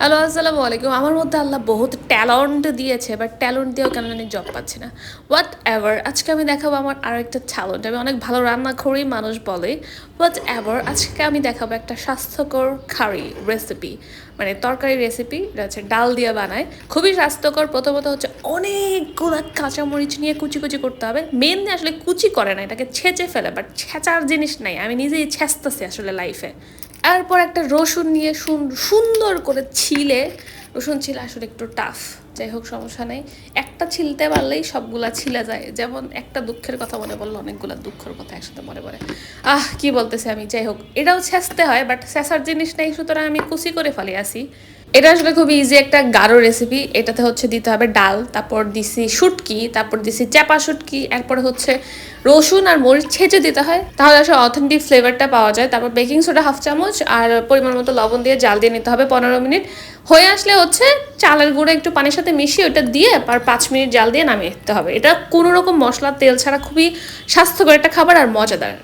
Hello, আসসালামু আলাইকুম। আমার মধ্যে আল্লাহ বহুত ট্যালেন্ট দিয়েছে বাট ট্যালেন্ট দিয়েও কেন জানি জব পাচ্ছি না। হোয়াট এভার আজকে আমি দেখাবো আমার আরও একটা ট্যালেন্ট আমি অনেক ভালো রান্না করি মানুষ বলে। হোয়াট এভার আজকে আমি দেখাবো একটা স্বাস্থ্যকর খারি রেসিপি মানে তরকারি রেসিপি এটা হচ্ছে ডাল দিয়ে বানায়। খুবই স্বাস্থ্যকর। প্রথমত হচ্ছে অনেকগুলো কাঁচামরিচ নিয়ে কুচি কুচি করতে হবে। মেনলি আসলে কুচি করে না, এটাকে ছেঁচে ফেলে বাট ছেঁচার জিনিস নাই। আমি নিজেই ছেঁচতেছি আসলে লাইফে এরপর একটা রসুন নিয়ে সুন- সুন্দর করে ছিলে। রসুন ছিল আসলে একটু টাফ যাই হোক সমস্যা নেই। একটা ছিলতে পারলেই সবগুলা ছিলে যায়। যেমন একটা দুঃখের কথা মনে পড়ল, অনেকগুলা দুঃখের কথা একসাথে মনে পড়ে। আহ, কি বলতেছে আমি? যাই হোক, এটাও ছেঁচতে হয় বাট ছেঁচার জিনিস নেই, সুতরাং আমি কুচি করে ফেলে আসি। এটা আসলে খুব ইজি একটা গাঢ় রেসিপি এটাতে হচ্ছে দিতে হবে ডাল, তারপর দিছি শুটকি, তারপর দিছি চাপা শুটকি, এরপর হচ্ছে রসুন আর মরিচ ছেঁচে দিতে হয়। তাহলে আসলে অথেন্টিক ফ্লেভারটা পাওয়া যায়। তারপর বেকিং সোডা হাফ চামচ আর পরিমাণ মতো লবণ দিয়ে জাল দিয়ে নিতে হবে পনেরো মিনিট। হয়ে আসলে হচ্ছে চালের গুঁড়ো একটু পানির সাথে মিশিয়ে ওটা দিয়ে আর পাঁচ মিনিট জাল দিয়ে নামিয়ে দিতে হবে। এটা কোনো রকম মশলা তেল ছাড়া খুবই স্বাস্থ্যকর একটা খাবার আর মজাদার।